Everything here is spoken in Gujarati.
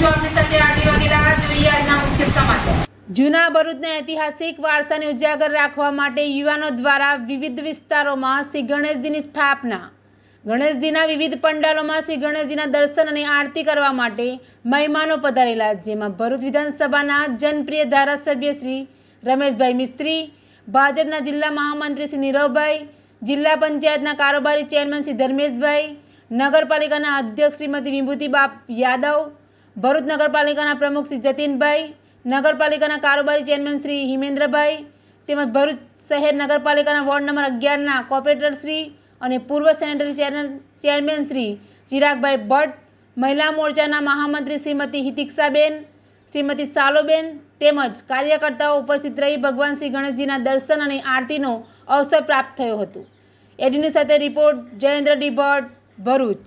જો જૂના ભરૂચને ઐતિહાસિક વારસાને ઉજાગર રાખવા માટે યુવાનો દ્વારા વિવિધ વિસ્તારોમાં શ્રી ગણેશજીની સ્થાપના. ગણેશજીના વિવિધ પંડાલોમાં શ્રી ગણેશજીના દર્શન અને આરતી કરવા માટે મહેમાનો પધારેલા, જેમાં ભરૂચ વિધાનસભાના જનપ્રિય ધારાસભ્ય શ્રી રમેશભાઈ મિસ્ત્રી, ભાજપના જિલ્લા મહામંત્રી શ્રી નીરવભાઈ, જિલ્લા પંચાયતના કારોબારી ચેરમેન શ્રી ધર્મેશભાઈ, નગરપાલિકાના અધ્યક્ષ શ્રીમતી વિભૂતિબાપ યાદવ ભરૂચ નગરપાલિકાના પ્રમુખ શ્રી જતીનભાઈ, નગરપાલિકાના કારોબારી ચેરમેન શ્રી હિમેન્દ્રભાઈ, તેમજ ભરૂચ શહેર નગરપાલિકાના વોર્ડ નંબર અગિયારના કોર્પોરેટર શ્રી અને પૂર્વ સેનેટરી ચેરમેન શ્રી ચિરાગભાઈ ભટ્ટ, મહિલા મોરચાના મહામંત્રી શ્રીમતી હિતિક્ષાબેન શ્રીમતી સાલોબેન તેમજ કાર્યકર્તાઓ ઉપસ્થિત રહી ભગવાન શ્રી ગણેશજીના દર્શન અને આરતીનો અવસર પ્રાપ્ત થયો હતો. એડીની સાથે રિપોર્ટ જયેન્દ્ર ડી ભટ્ટ, ભરૂચ.